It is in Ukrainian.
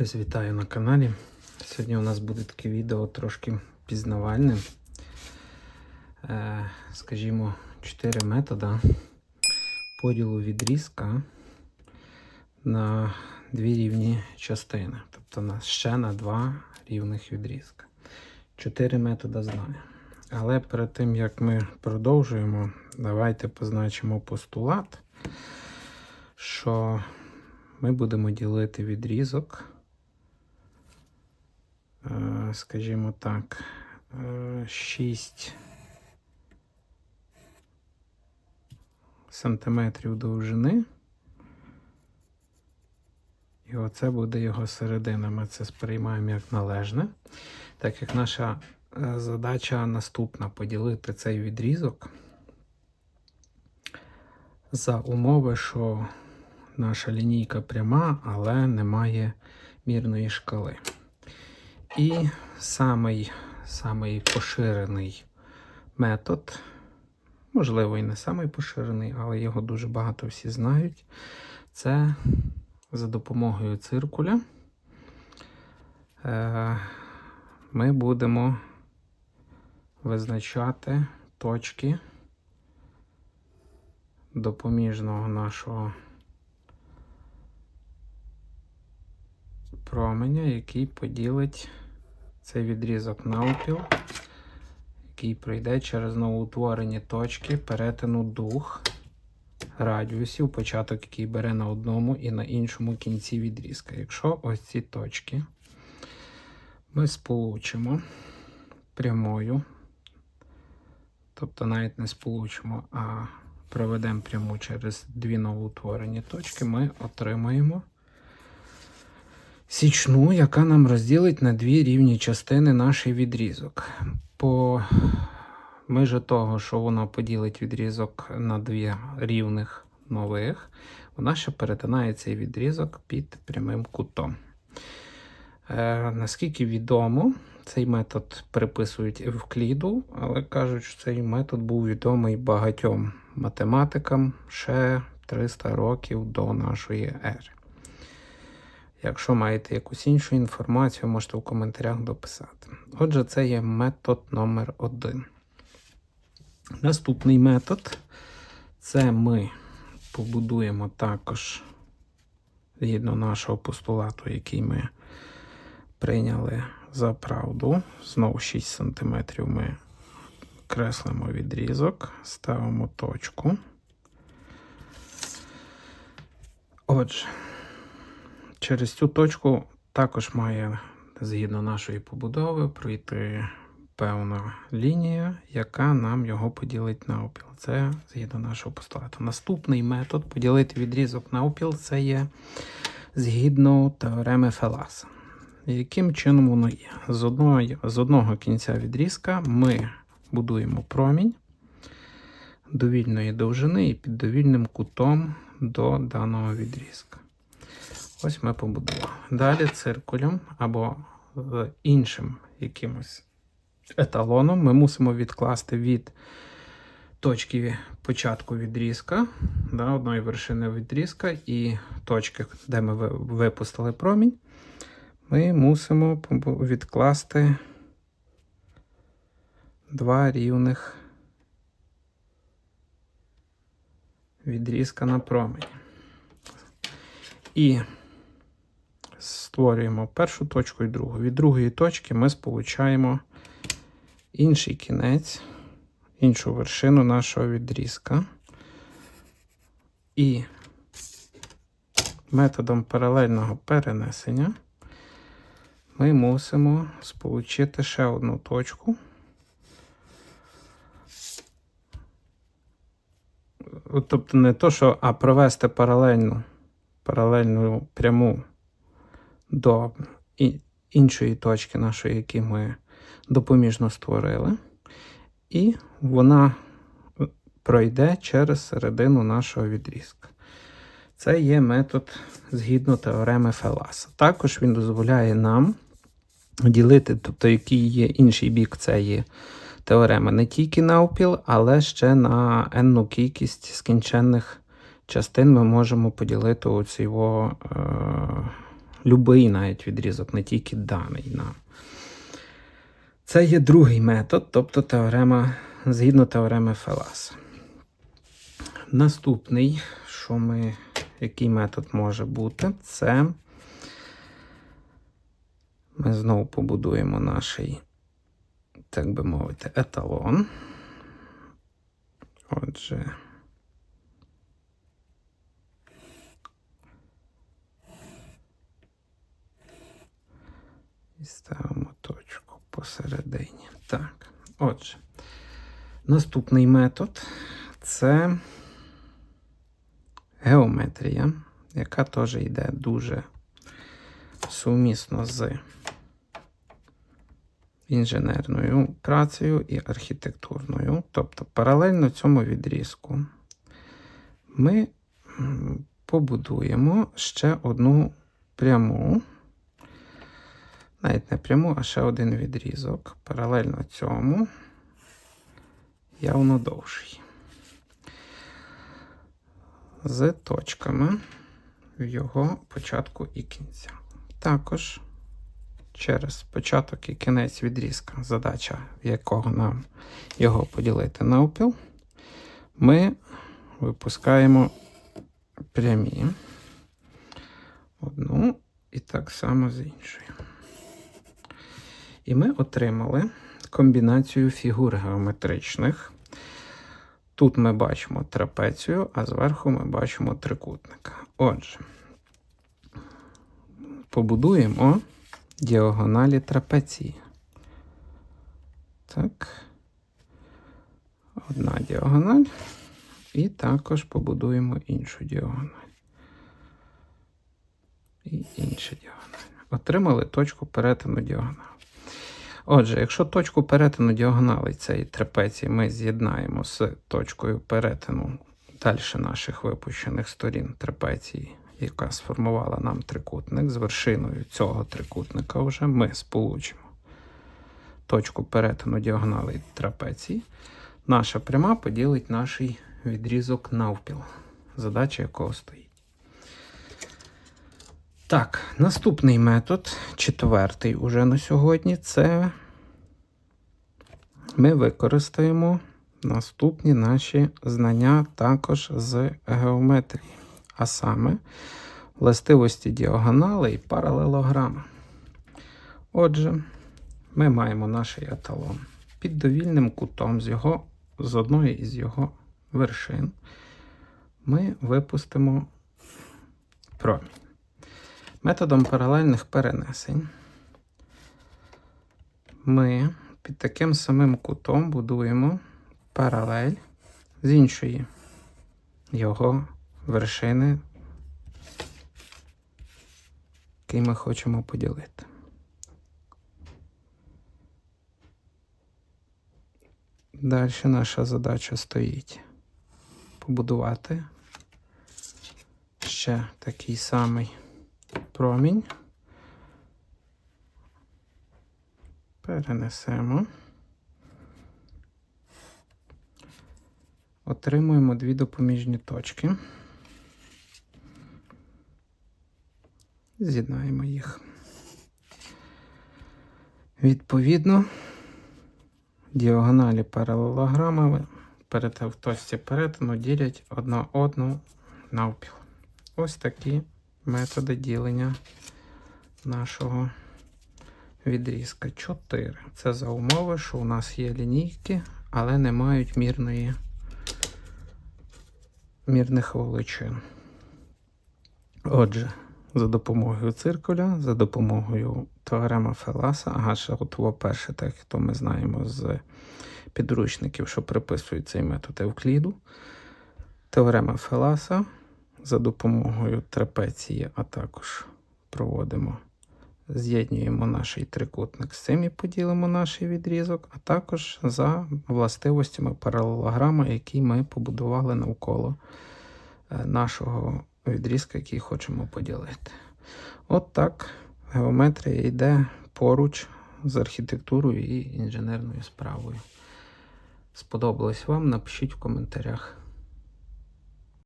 Ось вітаю на каналі. Сьогодні у нас буде таке відео трошки пізнавальне. Е, скажімо, 4 методи поділу відрізка на дві рівні частини. Тобто ще на два рівних відрізка. Чотири методи знаю. Але перед тим як ми продовжуємо, давайте позначимо постулат, що ми будемо ділити відрізок, скажімо так, е, 6 сантиметрів довжини. І оце буде його середина. Ми це сприймаємо як належне. Так як наша е, задача наступна поділити цей відрізок за умови, що наша лінійка пряма, але немає мірної шкали. І самий, самий поширений метод, можливо, і не самий поширений, але його дуже багато всі знають. Це за допомогою циркуля. Е, Ми будемо визначати точки допоміжного нашого променя, який поділить цей відрізок навпіл, який пройде через новоутворені точки перетину двох радіусів, початок, який бере на одному і на іншому кінці відрізка. Якщо ось ці точки ми сполучимо прямою, тобто навіть не сполучимо, а проведемо пряму через дві новоутворені точки, ми отримаємо січну, яка нам розділить на дві рівні частини наш відрізок. По межі того, що воно поділить відрізок на дві рівних нових, вона ще перетинає цей відрізок під прямим кутом. Е, наскільки відомо, цей метод приписують Евкліду, але кажуть, що цей метод був відомий багатьом математикам ще 300 років до нашої ери. Якщо маєте якусь іншу інформацію, можете в коментарях дописати. Отже, це є метод номер один. Наступний метод це ми побудуємо також згідно нашого постулату, який ми прийняли за правду. Знову 6 см ми креслимо відрізок, ставимо точку. Отже, через цю точку також має, згідно нашої побудови, пройти певна лінія, яка нам його поділить на опіл. Це згідно нашого постулату. Наступний метод поділити відрізок на опіл це є згідно теореми Феласа. Яким чином воно є? З одного, з одного кінця відрізка ми будуємо промінь довільної довжини і під довільним кутом до даного відрізка. Ось ми побудували. Далі циркулем або іншим якимось еталоном ми мусимо відкласти від точки початку відрізка, да, одної вершини відрізка і точки, де ми випустили промінь, ми мусимо відкласти два рівних відрізка на промені. І створюємо першу точку і другу. Від другої точки ми сполучаємо інший кінець, іншу вершину нашого відрізка. І методом паралельного перенесення ми мусимо сполучити ще одну точку. Тобто не то, що, а провести паралельну, паралельну пряму до іншої точки нашої, які ми допоміжно створили, і вона пройде через середину нашого відрізка. Це є метод згідно теореми Феласа. Також він дозволяє нам ділити, тобто, який є інший бік цієї теореми, не тільки на опіл, але ще на енну кількість скінченних частин ми можемо поділити оцього, е, Любий навіть відрізок, не тільки даний нам. Це є другий метод, тобто теорема, згідно теореми Феласа. Наступний, що ми, який метод може бути, це ми знову побудуємо наш, так би мовити, еталон. Отже. І ставимо точку посередині. Так, отже, наступний метод це геометрія, яка теж йде дуже сумісно з інженерною працею і архітектурною. Тобто, паралельно цьому відрізку ми побудуємо ще одну пряму, навіть не пряму, а ще один відрізок. Паралельно цьому явно довший. З точками в його початку і кінця. Також через початок і кінець відрізка, задача якого нам його поділити навпіл, ми випускаємо прямі одну і так само з іншою. І ми отримали комбінацію фігур геометричних. Тут ми бачимо трапецію, а зверху ми бачимо трикутника. Отже, побудуємо діагоналі трапеції. Так. Одна діагональ. І також побудуємо іншу діагональ. І інша діагональ. Отримали точку перетину діагоналу. Отже, якщо точку перетину діагоналей цієї трапеції ми з'єднаємо з точкою перетину далі наших випущених сторін трапеції, яка сформувала нам трикутник, з вершиною цього трикутника вже ми сполучимо точку перетину діагоналей трапеції, наша пряма поділить наш відрізок навпіл, задача якого стоїть. Так, наступний метод, четвертий уже на сьогодні, це ми використаємо наступні наші знання також з геометрії, а саме властивості діагонали і паралелограма. Отже, ми маємо наш еталон під довільним кутом з, його, з одної із його вершин. Ми випустимо промінь. Методом паралельних перенесень ми під таким самим кутом будуємо паралель з іншої його вершини, який ми хочемо поділити. Далі наша задача стоїть побудувати ще такий самий промінь. Перенесемо. Отримуємо дві допоміжні точки. З'єднаємо їх. Відповідно, діагоналі паралелограми в точці перетину ділять одна одну навпіл. Ось такі методи ділення нашого відрізка. 4. Це за умови, що у нас є лінійки, але не мають мірної, мірних величин. Отже, за допомогою циркуля, за допомогою теорема Феласа, ага, ще готово перше, так то ми знаємо з підручників, що приписують цей метод Евкліду. Теорема Феласа за допомогою трапеції, а також проводимо, з'єднуємо наш трикутник з цим і поділимо наш відрізок, а також за властивостями паралелограма, який ми побудували навколо е, нашого відрізка, який хочемо поділити. От так геометрія йде поруч з архітектурою і інженерною справою. Сподобалось вам? Напишіть в коментарях.